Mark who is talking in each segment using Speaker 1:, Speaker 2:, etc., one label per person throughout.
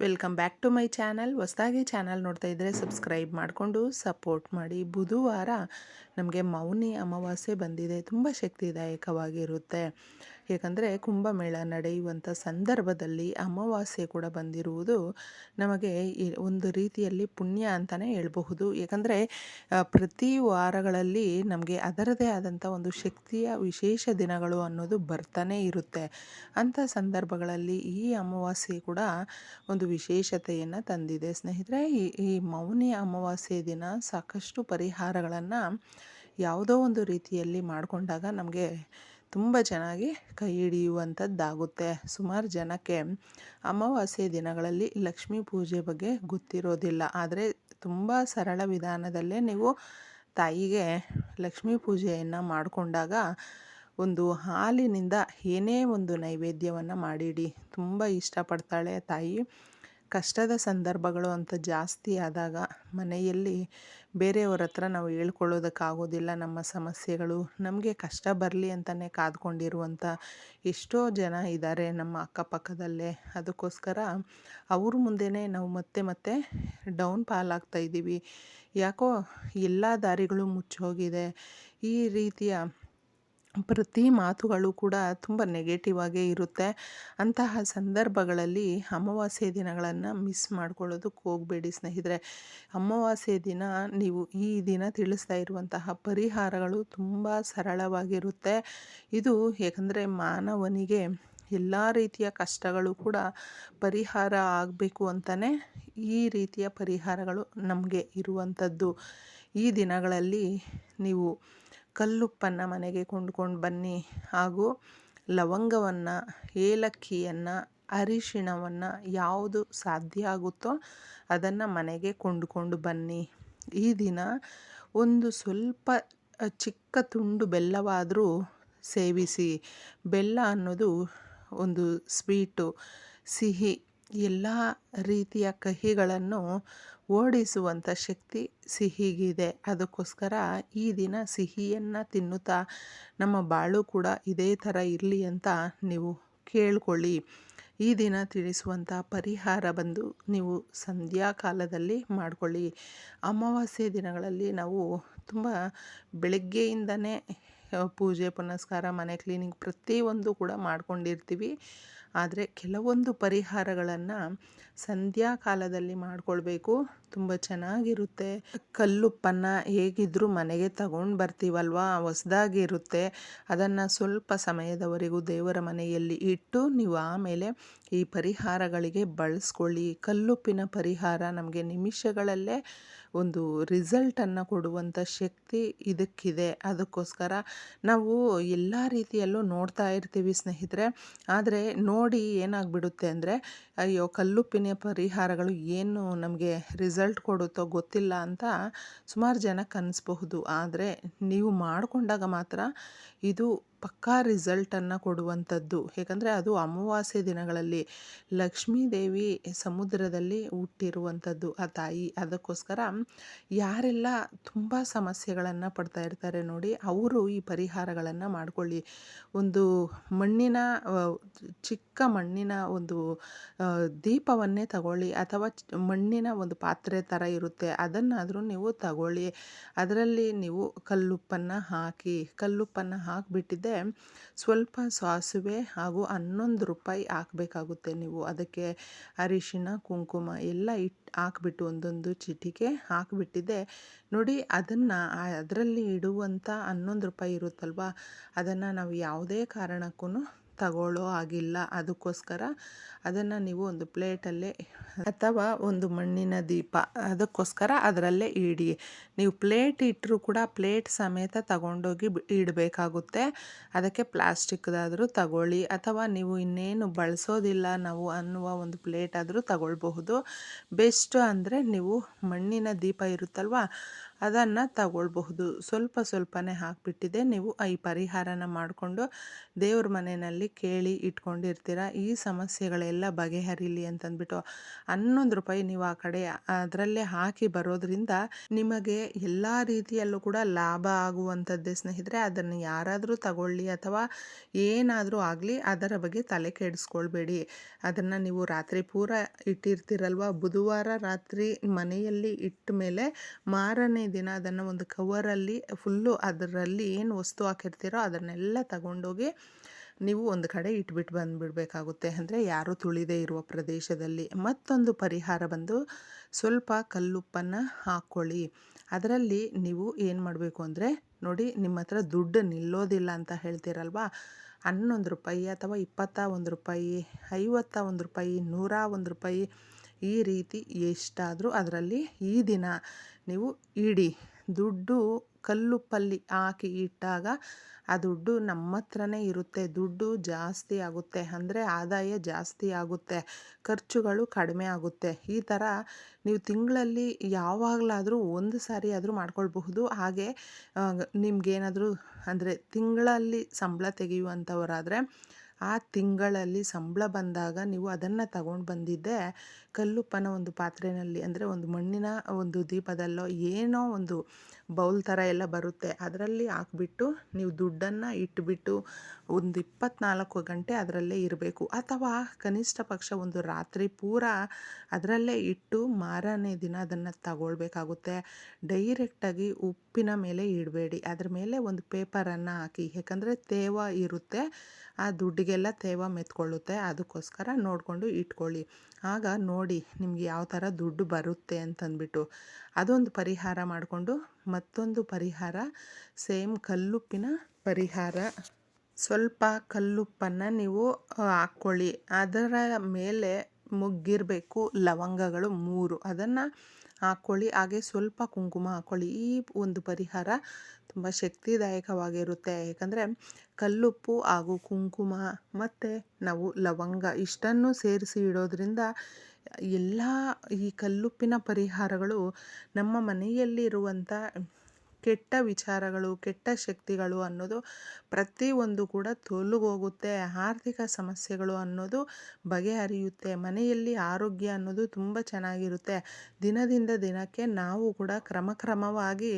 Speaker 1: Welcome back to my channel. ಹೊಸದಾಗಿ channel ನೋಡ್ತಾ ಇದ್ದರೆ ಸಬ್ಸ್ಕ್ರೈಬ್ ಮಾಡಿಕೊಂಡು ಸಪೋರ್ಟ್ ಮಾಡಿ. ಬುಧವಾರ ನಮಗೆ ಮೌನಿ ಅಮಾವಾಸ್ಯೆ ಬಂದಿದೆ. ತುಂಬ ಶಕ್ತಿದಾಯಕವಾಗಿರುತ್ತೆ. ಏಕೆಂದರೆ ಕುಂಭಮೇಳ ನಡೆಯುವಂಥ ಸಂದರ್ಭದಲ್ಲಿ ಅಮಾವಾಸ್ಯೆ ಕೂಡ ಬಂದಿರುವುದು ನಮಗೆ ಒಂದು ರೀತಿಯಲ್ಲಿ ಪುಣ್ಯ ಅಂತಲೇ ಹೇಳಬಹುದು. ಏಕೆಂದರೆ ಪ್ರತಿ ವಾರಗಳಲ್ಲಿ ನಮಗೆ ಅದರದೇ ಆದಂಥ ಒಂದು ಶಕ್ತಿಯ ವಿಶೇಷ ದಿನಗಳು ಅನ್ನೋದು ಬರ್ತಾನೆ ಇರುತ್ತೆ. ಅಂಥ ಸಂದರ್ಭಗಳಲ್ಲಿ ಈ ಅಮಾವಾಸ್ಯೆ ಕೂಡ ಒಂದು ವಿಶೇಷತೆಯನ್ನು ತಂದಿದೆ. ಸ್ನೇಹಿತರೆ, ಈ ಮೌನಿ ಅಮಾವಾಸ್ಯೆ ದಿನ ಸಾಕಷ್ಟು ಪರಿಹಾರಗಳನ್ನು ಯಾವುದೋ ಒಂದು ರೀತಿಯಲ್ಲಿ ಮಾಡಿಕೊಂಡಾಗ ನಮಗೆ ತುಂಬ ಚೆನ್ನಾಗಿ ಕೈ ಹಿಡಿಯುವಂಥದ್ದಾಗುತ್ತೆ. ಸುಮಾರು ಜನಕ್ಕೆ ಅಮಾವಾಸ್ಯೆ ದಿನಗಳಲ್ಲಿ ಲಕ್ಷ್ಮೀ ಪೂಜೆ ಬಗ್ಗೆ ಗೊತ್ತಿರೋದಿಲ್ಲ. ಆದರೆ ತುಂಬ ಸರಳ ವಿಧಾನದಲ್ಲೇ ನೀವು ತಾಯಿಗೆ ಲಕ್ಷ್ಮೀ ಪೂಜೆಯನ್ನು ಮಾಡಿಕೊಂಡಾಗ ಒಂದು ಹಾಲಿನಿಂದ ಏನೇ ಒಂದು ನೈವೇದ್ಯವನ್ನು ಮಾಡಿಡಿ. ತುಂಬ ಇಷ್ಟಪಡ್ತಾಳೆ ತಾಯಿ. ಕಷ್ಟದ ಸಂದರ್ಭಗಳು ಅಂತ ಜಾಸ್ತಿ ಆದಾಗ ಮನೆಯಲ್ಲಿ ಬೇರೆಯವ್ರ ಹತ್ರ ನಾವು ಹೇಳ್ಕೊಳ್ಳೋದಕ್ಕಾಗೋದಿಲ್ಲ, ನಮ್ಮ ಸಮಸ್ಯೆಗಳು, ನಮಗೆ ಕಷ್ಟ ಬರಲಿ ಅಂತಲೇ ಕಾದ್ಕೊಂಡಿರುವಂಥ ಎಷ್ಟೋ ಜನ ಇದ್ದಾರೆ ನಮ್ಮ ಅಕ್ಕಪಕ್ಕದಲ್ಲೇ. ಅದಕ್ಕೋಸ್ಕರ ಅವ್ರ ಮುಂದೆನೇ ನಾವು ಮತ್ತೆ ಮತ್ತೆ ಡೌನ್ ಪಾಲಾಗ್ತಾ ಇದ್ದೀವಿ. ಯಾಕೋ ಎಲ್ಲ ದಾರಿಗಳು ಮುಚ್ಚೋಗಿದೆ. ಈ ರೀತಿಯ ಪ್ರತಿ ಮಾತುಗಳು ಕೂಡ ತುಂಬ ನೆಗೆಟಿವ್ ಆಗೇ ಇರುತ್ತೆ. ಅಂತಹ ಸಂದರ್ಭಗಳಲ್ಲಿ ಅಮಾವಾಸ್ಯೆ ದಿನಗಳನ್ನು ಮಿಸ್ ಮಾಡ್ಕೊಳ್ಳೋದಕ್ಕೆ ಹೋಗಬೇಡಿ ಸ್ನೇಹಿತರೆ. ಅಮಾವಾಸ್ಯೆ ದಿನ ನೀವು ಈ ದಿನ ತಿಳಿಸ್ತಾ ಇರುವಂತಹ ಪರಿಹಾರಗಳು ತುಂಬ ಸರಳವಾಗಿರುತ್ತೆ. ಇದು ಏಕೆಂದರೆ ಮಾನವನಿಗೆ ಎಲ್ಲ ರೀತಿಯ ಕಷ್ಟಗಳು ಕೂಡ ಪರಿಹಾರ ಆಗಬೇಕು ಅಂತಲೇ ಈ ರೀತಿಯ ಪರಿಹಾರಗಳು ನಮಗೆ ಇರುವಂಥದ್ದು. ಈ ದಿನಗಳಲ್ಲಿ ನೀವು ಕಲ್ಲುಪ್ಪನ್ನು ಮನೆಗೆ ಕೊಂಡ್ಕೊಂಡು ಬನ್ನಿ. ಹಾಗೂ ಲವಂಗವನ್ನು, ಏಲಕ್ಕಿಯನ್ನು, ಅರಿಶಿಣವನ್ನು ಯಾವುದು ಸಾಧ್ಯ ಆಗುತ್ತೋ ಅದನ್ನು ಮನೆಗೆ ಕೊಂಡುಕೊಂಡು ಬನ್ನಿ. ಈ ದಿನ ಒಂದು ಸ್ವಲ್ಪ ಚಿಕ್ಕ ತುಂಡು ಬೆಲ್ಲವಾದರೂ ಸೇವಿಸಿ. ಬೆಲ್ಲ ಅನ್ನೋದು ಒಂದು ಸ್ವೀಟು, ಸಿಹಿ, ಎಲ್ಲ ರೀತಿಯ ಕಹಿಗಳನ್ನು ಓಡಿಸುವಂಥ ಶಕ್ತಿ ಸಿಹಿಗಿದೆ. ಅದಕ್ಕೋಸ್ಕರ ಈ ದಿನ ಸಿಹಿಯನ್ನು ತಿನ್ನುತ್ತಾ ನಮ್ಮ ಬಾಳು ಕೂಡ ಇದೇ ಥರ ಇರಲಿ ಅಂತ ನೀವು ಕೇಳ್ಕೊಳ್ಳಿ. ಈ ದಿನ ತಿಳಿಸುವಂಥ ಪರಿಹಾರ ಬಂದು ನೀವು ಸಂಧ್ಯಾ ಕಾಲದಲ್ಲಿ ಮಾಡಿಕೊಳ್ಳಿ. ಅಮಾವಾಸ್ಯೆ ದಿನಗಳಲ್ಲಿ ನಾವು ತುಂಬ ಬೆಳಗ್ಗೆಯಿಂದನೇ ಪೂಜೆ ಪುನಸ್ಕಾರ, ಮನೆ ಕ್ಲೀನಿಂಗ್ ಪ್ರತಿಯೊಂದು ಕೂಡ ಮಾಡ್ಕೊಂಡಿರ್ತೀವಿ. ಆದರೆ ಕೆಲವೊಂದು ಪರಿಹಾರಗಳನ್ನು ಸಂಧ್ಯಾ ಕಾಲದಲ್ಲಿ ಮಾಡಿಕೊಳ್ಬೇಕು. ತುಂಬ ಚೆನ್ನಾಗಿರುತ್ತೆ. ಕಲ್ಲುಪ್ಪನ್ನು ಹೇಗಿದ್ದರೂ ಮನೆಗೆ ತಗೊಂಡು ಬರ್ತೀವಲ್ವ? ಹೊಸ್ದಾಗಿರುತ್ತೆ. ಅದನ್ನು ಸ್ವಲ್ಪ ಸಮಯದವರೆಗೂ ದೇವರ ಮನೆಯಲ್ಲಿ ಇಟ್ಟು ನೀವು ಆಮೇಲೆ ಈ ಪರಿಹಾರಗಳಿಗೆ ಬಳಸ್ಕೊಳ್ಳಿ. ಕಲ್ಲುಪ್ಪಿನ ಪರಿಹಾರ ನಮಗೆ ನಿಮಿಷಗಳಲ್ಲೇ ಒಂದು ರಿಸಲ್ಟನ್ನು ಕೊಡುವಂಥ ಶಕ್ತಿ ಇದಕ್ಕಿದೆ. ಅದಕ್ಕೋಸ್ಕರ ನಾವು ಎಲ್ಲ ರೀತಿಯಲ್ಲೂ ನೋಡ್ತಾ ಇರ್ತೀವಿ ಸ್ನೇಹಿತರೆ. ಆದರೆ ನೋಡಿ ಏನಾಗ್ಬಿಡುತ್ತೆ ಅಂದರೆ, ಅಯ್ಯೋ ಕಲ್ಲುಪ್ಪಿನ ಪರಿಹಾರಗಳು ಏನು ನಮಗೆ ರಿಸಲ್ಟ್ ಕೊಡುತ್ತೋ ಗೊತ್ತಿಲ್ಲ ಅಂತ ಸುಮಾರು ಜನಕ್ಕೆ ಅನ್ನಿಸ್ಬಹುದು ಆದರೆ ನೀವು ಮಾಡಿಕೊಂಡಾಗ ಮಾತ್ರ ಇದು ಪಕ್ಕಾ ರಿಸಲ್ಟನ್ನು ಕೊಡುವಂಥದ್ದು. ಏಕೆಂದರೆ ಅದು ಅಮಾವಾಸ್ಯೆ ದಿನಗಳಲ್ಲಿ ಲಕ್ಷ್ಮೀ ದೇವಿ ಸಮುದ್ರದಲ್ಲಿ ಹುಟ್ಟಿರುವಂಥದ್ದು. ಆ ತಾಯಿ ಅದಕ್ಕೋಸ್ಕರ ಯಾರೆಲ್ಲ ತುಂಬ ಸಮಸ್ಯೆಗಳನ್ನು ಪಡ್ತಾ ಇರ್ತಾರೆ ನೋಡಿ, ಅವರು ಈ ಪರಿಹಾರಗಳನ್ನು ಮಾಡಿಕೊಳ್ಳಿ. ಒಂದು ಮಣ್ಣಿನ ಚಿಕ್ಕ ಮಣ್ಣಿನ ಒಂದು ದೀಪವನ್ನೇ ತಗೊಳ್ಳಿ. ಅಥವಾ ಮಣ್ಣಿನ ಒಂದು ಪಾತ್ರೆ ಥರ ಇರುತ್ತೆ, ಅದನ್ನಾದರೂ ನೀವು ತಗೊಳ್ಳಿ. ಅದರಲ್ಲಿ ನೀವು ಕಲ್ಲುಪ್ಪನ್ನು ಹಾಕಿ, ಕಲ್ಲುಪ್ಪನ್ನು ಹಾಕಿಬಿಟ್ಟಿದ್ದೆ ಸ್ವಲ್ಪ ಸಾಸಿವೆ ಹಾಗೂ ಹನ್ನೊಂದು ರೂಪಾಯಿ ಹಾಕಬೇಕಾಗುತ್ತೆ ನೀವು. ಅದಕ್ಕೆ ಅರಿಶಿನ, ಕುಂಕುಮ ಎಲ್ಲ ಇಟ್ಟು ಹಾಕ್ಬಿಟ್ಟು ಒಂದೊಂದು ಚಿಟಿಕೆ ಹಾಕಿಬಿಟ್ಟಿದ್ದೆ ನೋಡಿ, ಅದನ್ನು ಅದರಲ್ಲಿ ಇಡುವಂಥ ಹನ್ನೊಂದು ರೂಪಾಯಿ ಇರುತ್ತಲ್ವ, ಅದನ್ನು ನಾವು ಯಾವುದೇ ಕಾರಣಕ್ಕೂ ತಗೊಳ್ಳೋ ಆಗಿಲ್ಲ ಅದಕ್ಕೋಸ್ಕರ ಅದನ್ನು ನೀವು ಒಂದು ಪ್ಲೇಟಲ್ಲೇ ಅಥವಾ ಒಂದು ಮಣ್ಣಿನ ದೀಪ ಅದಕ್ಕೋಸ್ಕರ ಅದರಲ್ಲೇ ಇಡಿ. ನೀವು ಪ್ಲೇಟ್ ಇಟ್ಟರೂ ಕೂಡ ಪ್ಲೇಟ್ ಸಮೇತ ತಗೊಂಡೋಗಿ ಇಡಬೇಕಾಗುತ್ತೆ. ಅದಕ್ಕೆ ಪ್ಲಾಸ್ಟಿಕ್ದಾದರೂ ತಗೊಳ್ಳಿ. ಅಥವಾ ನೀವು ಇನ್ನೇನು ಬಳಸೋದಿಲ್ಲ ನಾವು ಅನ್ನುವ ಒಂದು ಪ್ಲೇಟ್ ಆದರೂ ತಗೊಳ್ಬಹುದು. ಬೆಸ್ಟ್ ಅಂದರೆ ನೀವು ಮಣ್ಣಿನ ದೀಪ ಇರುತ್ತಲ್ವ ಅದನ್ನು ತಗೊಳ್ಬಹುದು. ಸ್ವಲ್ಪ ಸ್ವಲ್ಪನೇ ಹಾಕಿಬಿಟ್ಟಿದೆ. ನೀವು ಈ ಪರಿಹಾರನ ಮಾಡಿಕೊಂಡು ದೇವ್ರ ಮನೆಯಲ್ಲಿ ಕೇಳಿ ಇಟ್ಕೊಂಡಿರ್ತೀರ, ಈ ಸಮಸ್ಯೆಗಳೆಲ್ಲ ಬಗೆಹರಿಲಿ ಅಂತಂದ್ಬಿಟ್ಟು ಹನ್ನೊಂದು ರೂಪಾಯಿ ನೀವು ಆ ಕಡೆ ಅದರಲ್ಲೇ ಹಾಕಿ ಬರೋದ್ರಿಂದ ನಿಮಗೆ ಎಲ್ಲ ರೀತಿಯಲ್ಲೂ ಕೂಡ ಲಾಭ ಆಗುವಂಥದ್ದೇ ಸ್ನೇಹಿತರೆ, ಅದನ್ನು ಯಾರಾದರೂ ತಗೊಳ್ಳಿ ಅಥವಾ ಏನಾದರೂ ಆಗಲಿ ಅದರ ಬಗ್ಗೆ ತಲೆ ಕೆಡಿಸ್ಕೊಳ್ಬೇಡಿ. ಅದನ್ನು ನೀವು ರಾತ್ರಿ ಪೂರ ಇಟ್ಟಿರ್ತೀರಲ್ವ? ಬುಧವಾರ ರಾತ್ರಿ ಮನೆಯಲ್ಲಿ ಇಟ್ಟ ಮೇಲೆ ಮಾರನೇ ದಿನ ಅದನ್ನು ಒಂದು ಕವರಲ್ಲಿ ಫುಲ್ಲು ಅದರಲ್ಲಿ ಏನು ವಸ್ತು ಹಾಕಿರ್ತೀರೋ ಅದನ್ನೆಲ್ಲ ತಗೊಂಡೋಗಿ ನೀವು ಒಂದು ಕಡೆ ಇಟ್ಬಿಟ್ಟು ಬಂದುಬಿಡ್ಬೇಕಾಗುತ್ತೆ. ಅಂದರೆ ಯಾರೂ ತುಳಿದೇ ಇರುವ ಪ್ರದೇಶದಲ್ಲಿ. ಮತ್ತೊಂದು ಪರಿಹಾರ ಬಂದು ಸ್ವಲ್ಪ ಕಲ್ಲುಪ್ಪನ್ನು ಹಾಕ್ಕೊಳ್ಳಿ ಅದರಲ್ಲಿ ನೀವು ಏನು ಮಾಡಬೇಕು ಅಂದರೆ, ನೋಡಿ ನಿಮ್ಮ ಹತ್ರ ದುಡ್ಡು ನಿಲ್ಲೋದಿಲ್ಲ ಅಂತ ಹೇಳ್ತೀರಲ್ವಾ? ಹನ್ನೊಂದು ರೂಪಾಯಿ ಅಥವಾ ಇಪ್ಪತ್ತ ಒಂದು ರೂಪಾಯಿ, ಐವತ್ತ ಒಂದು ರೂಪಾಯಿ, ನೂರ ಒಂದು ರೂಪಾಯಿ ಈ ರೀತಿ ಎಷ್ಟಾದರೂ ಅದರಲ್ಲಿ ಈ ದಿನ ನೀವು ಇಡಿ. ದುಡ್ಡು ಕಲ್ಲು ಪಲ್ಲಿ ಹಾಕಿ ಇಟ್ಟಾಗ ಆ ದುಡ್ಡು ನಮ್ಮ ಹತ್ರನೇ ಇರುತ್ತೆ. ದುಡ್ಡು ಜಾಸ್ತಿ ಆಗುತ್ತೆ. ಅಂದರೆ ಆದಾಯ ಜಾಸ್ತಿ ಆಗುತ್ತೆ. ಖರ್ಚುಗಳು ಕಡಿಮೆ ಆಗುತ್ತೆ. ಈ ಥರ ನೀವು ತಿಂಗಳಲ್ಲಿ ಯಾವಾಗಲಾದರೂ ಒಂದು ಸಾರಿ ಆದರೂ ಮಾಡ್ಕೊಳ್ಬಹುದು. ಹಾಗೆ ನಿಮಗೇನಾದರೂ ಅಂದರೆ ತಿಂಗಳಲ್ಲಿ ಸಂಬಳ ತೆಗೆಯುವಂಥವರಾದರೆ ಆ ತಿಂಗಳಲ್ಲಿ ಸಂಬಳ ಬಂದಾಗ ನೀವು ಅದನ್ನು ತಗೊಂಡು ಬಂದಿದ್ದೆ ಕಲ್ಲುಪ್ಪನ ಒಂದು ಪಾತ್ರೆಯಲ್ಲಿ ಅಂದರೆ ಒಂದು ಮಣ್ಣಿನ ಒಂದು ದೀಪದಲ್ಲೋ ಏನೋ ಒಂದು ಬೌಲ್ ಥರ ಎಲ್ಲ ಬರುತ್ತೆ. ಅದರಲ್ಲಿ ಹಾಕ್ಬಿಟ್ಟು ನೀವು ದುಡ್ಡನ್ನು ಇಟ್ಬಿಟ್ಟು ಒಂದು ಇಪ್ಪತ್ನಾಲ್ಕು ಗಂಟೆ ಅದರಲ್ಲೇ ಇರಬೇಕು. ಅಥವಾ ಕನಿಷ್ಠ ಪಕ್ಷ ಒಂದು ರಾತ್ರಿ ಪೂರ ಅದರಲ್ಲೇ ಇಟ್ಟು ಮಾರನೇ ದಿನ ಅದನ್ನು ತಗೊಳ್ಬೇಕಾಗುತ್ತೆ. ಡೈರೆಕ್ಟಾಗಿ ಉಪ್ಪಿನ ಮೇಲೆ ಇಡಬೇಡಿ. ಅದ್ರ ಮೇಲೆ ಒಂದು ಪೇಪರನ್ನು ಹಾಕಿ. ಯಾಕಂದರೆ ತೇವ ಇರುತ್ತೆ. ಆ ದುಡ್ಡಿಗೆಲ್ಲ ತೇವ ಮೆತ್ಕೊಳ್ಳುತ್ತೆ. ಅದಕ್ಕೋಸ್ಕರ ನೋಡಿಕೊಂಡು ಇಟ್ಕೊಳ್ಳಿ. ಆಗ ನೋಡಿ ನಿಮಗೆ ಯಾವ ಥರ ದುಡ್ಡು ಬರುತ್ತೆ ಅಂತಂದ್ಬಿಟ್ಟು ಅದೊಂದು ಪರಿಹಾರ ಮಾಡಿಕೊಂಡು ಮತ್ತೊಂದು ಪರಿಹಾರ ಸೇಮ್ ಕಲ್ಲುಪ್ಪಿನ ಪರಿಹಾರ. ಸ್ವಲ್ಪ ಕಲ್ಲುಪ್ಪನ್ನು ನೀವು ಹಾಕ್ಕೊಳ್ಳಿ. ಅದರ ಮೇಲೆ ಮುಗ್ಗಿರಬೇಕು ಲವಂಗಗಳು ಮೂರು. ಅದನ್ನು ಹಾಕ್ಕೊಳ್ಳಿ. ಹಾಗೆ ಸ್ವಲ್ಪ ಕುಂಕುಮ ಹಾಕ್ಕೊಳ್ಳಿ. ಈ ಒಂದು ಪರಿಹಾರ ತುಂಬ ಶಕ್ತಿದಾಯಕವಾಗಿರುತ್ತೆ. ಯಾಕಂದರೆ ಕಲ್ಲುಪ್ಪು ಹಾಗೂ ಕುಂಕುಮ ಮತ್ತು ನಾವು ಲವಂಗ ಇಷ್ಟನ್ನು ಸೇರಿಸಿ ಇಡೋದ್ರಿಂದ ಎಲ್ಲ ಈ ಕಲ್ಲುಪ್ಪಿನ ಪರಿಹಾರಗಳು ನಮ್ಮ ಮನೆಯಲ್ಲಿರುವಂಥ ಕೆಟ್ಟ ವಿಚಾರಗಳು, ಕೆಟ್ಟ ಶಕ್ತಿಗಳು ಅನ್ನೋದು ಪ್ರತಿಯೊಂದು ಕೂಡ ತೊಲಗೋಗುತ್ತೆ ಆರ್ಥಿಕ ಸಮಸ್ಯೆಗಳು ಅನ್ನೋದು ಬಗೆಹರಿಯುತ್ತೆ. ಮನೆಯಲ್ಲಿ ಆರೋಗ್ಯ ಅನ್ನೋದು ತುಂಬ ಚೆನ್ನಾಗಿರುತ್ತೆ. ದಿನದಿಂದ ದಿನಕ್ಕೆ ನಾವು ಕೂಡ ಕ್ರಮಕ್ರಮವಾಗಿ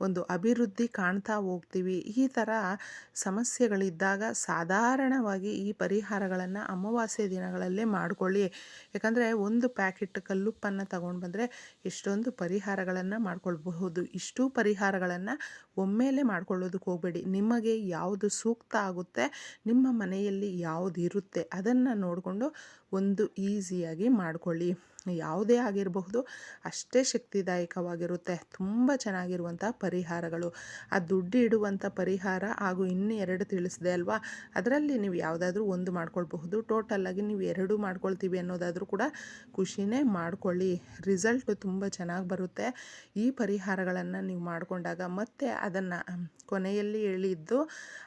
Speaker 1: ಒಂದು ಅಭಿವೃದ್ಧಿ ಕಾಣ್ತಾ ಹೋಗ್ತೀವಿ. ಈ ಥರ ಸಮಸ್ಯೆಗಳಿದ್ದಾಗ ಸಾಧಾರಣವಾಗಿ ಈ ಪರಿಹಾರಗಳನ್ನು ಅಮಾವಾಸ್ಯೆ ದಿನಗಳಲ್ಲೇ ಮಾಡಿಕೊಳ್ಳಿ. ಯಾಕಂದರೆ ಒಂದು ಪ್ಯಾಕೆಟ್ ಕಲ್ಲುಪ್ಪನ್ನು ತಗೊಂಡು ಬಂದರೆ ಎಷ್ಟೊಂದು ಪರಿಹಾರಗಳನ್ನು ಮಾಡ್ಕೊಳ್ಬಹುದು. ಇಷ್ಟು ಪರಿಹಾರಗಳನ್ನು ಒಮ್ಮೆಲೆ ಮಾಡ್ಕೊಳ್ಳೋದಕ್ಕೆ ಹೋಗಬೇಡಿ. ನಿಮಗೆ ಯಾವುದು ಸೂಕ್ತ ಆಗುತ್ತೆ ನಿಮ್ಮ ಮನೆಯಲ್ಲಿ ಯಾವುದು ಇರುತ್ತೆ ಅದನ್ನು ನೋಡಿಕೊಂಡು ಒಂದು ಈಸಿಯಾಗಿ ಮಾಡಿಕೊಳ್ಳಿ. ಯಾವುದೇ ಆಗಿರಬಹುದು, ಅಷ್ಟೇ ಶಕ್ತಿದಾಯಕವಾಗಿರುತ್ತೆ. ತುಂಬ ಚೆನ್ನಾಗಿರುವಂಥ ಪರಿಹಾರಗಳು. ಆ ದುಡ್ಡು ಇಡುವಂಥ ಪರಿಹಾರ ಹಾಗೂ ಇನ್ನೂ ಎರಡು ತಿಳಿಸಿದೆ ಅಲ್ವಾ? ಅದರಲ್ಲಿ ನೀವು ಯಾವುದಾದ್ರೂ ಒಂದು ಮಾಡ್ಕೊಳ್ಬಹುದು. ಟೋಟಲ್ಲಾಗಿ ನೀವು ಎರಡು ಮಾಡ್ಕೊಳ್ತೀವಿ ಅನ್ನೋದಾದರೂ ಕೂಡ ಖುಷಿನೇ ಮಾಡಿಕೊಳ್ಳಿ. ರಿಸಲ್ಟ್ ತುಂಬ ಚೆನ್ನಾಗಿ ಬರುತ್ತೆ. ಈ ಪರಿಹಾರಗಳನ್ನು ನೀವು ಮಾಡಿಕೊಂಡಾಗ ಮತ್ತೆ ಅದನ್ನು ಕೊನೆಯಲ್ಲಿ ಹೇಳಿದ್ದು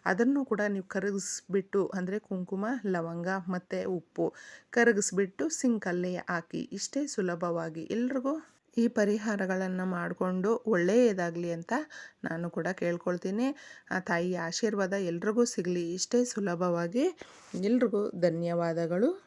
Speaker 1: ಅದನ್ನು ಕೂಡ ನೀವು ಕರಗಿಸ್ಬಿಟ್ಟು ಅಂದರೆ ಕುಂಕುಮ, ಲವಂಗ, ಮತ್ತು ಉಪ್ಪು ಕರಗಿಸ್ಬಿಟ್ಟು ಸಿಂಕಲ್ಲೇ ಹಾಕಿ. ಇಷ್ಟೇ ಸುಲಭವಾಗಿ. ಎಲ್ರಿಗೂ ಈ ಪರಿಹಾರಗಳನ್ನು ಮಾಡಿಕೊಂಡು ಒಳ್ಳೆಯದಾಗಲಿ ಅಂತ ನಾನು ಕೂಡ ಕೇಳ್ಕೊಳ್ತೀನಿ. ಆ ತಾಯಿಯ ಆಶೀರ್ವಾದ ಎಲ್ರಿಗೂ ಸಿಗಲಿ. ಇಷ್ಟೇ ಸುಲಭವಾಗಿ. ಎಲ್ರಿಗೂ ಧನ್ಯವಾದಗಳು.